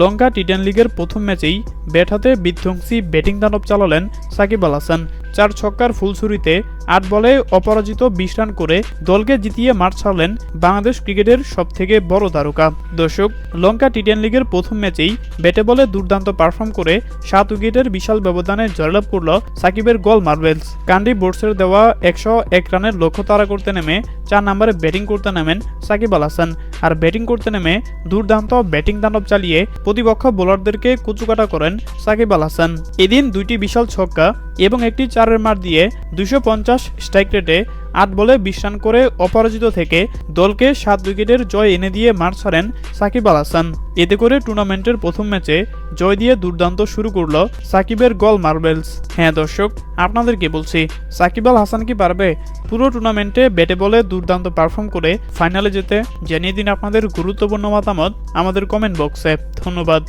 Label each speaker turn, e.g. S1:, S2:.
S1: লঙ্কা T ten লিগের প্রথম ম্যাচেই ব্যাট হাতে বিধ্বংসী ব্যাটিং দানব চালালেন সাকিব আল হাসান। চার ছক্কার ফুলছুরিতে আট বলে অপরাজিত বিশ রান করে দলকে জিতিয়ে মাঠ ছাড়লেন বাংলাদেশ ক্রিকেটের সবথেকে বড় তারকা। দর্শক, লঙ্কা টি টেন লিগের প্রথম ম্যাচেই ব্যাটে বলে দুর্দান্ত পারফর্ম করে সাত উইকেটের বিশাল ব্যবধানে জয়লাভ করল সাকিবের গোল মার্বেলস কান্ডি বোর্ডসের দেওয়া একশো এক রানের লক্ষ্য তারা করতে নেমে চার নম্বরে ব্যাটিং করতে নামেন সাকিব আল হাসান। আর ব্যাটিং করতে নেমে দুর্দান্ত ব্যাটিং দানব চালিয়ে প্রতিপক্ষ বোলারদেরকে কুচুকাটা করেন সাকিব আল হাসান। এদিন দুইটি বিশাল ছক্কা এবং একটি চারের মার দিয়ে দুশো পঞ্চাশ স্ট্রাইক রেটে আট বলে বিশ রান করে অপরাজিত থেকে দলকে সাত উইকেটের জয় এনে দিয়ে মার ছাড়েন সাকিব আল হাসান। এতে করে টুর্নামেন্টের প্রথম ম্যাচে জয় দিয়ে দুর্দান্ত শুরু করল সাকিবের গল মার্বেলস। হ্যাঁ দর্শক, আপনাদেরকে বলছি, সাকিব আল হাসান কি পারবে? পুরো টুর্নামেন্টে ব্যাটে বলে দুর্দান্ত পারফর্ম করে ফাইনালে যেতে জানিয়ে দিন আপনাদের গুরুত্বপূর্ণ মতামত আমাদের কমেন্ট বক্সে। ধন্যবাদ।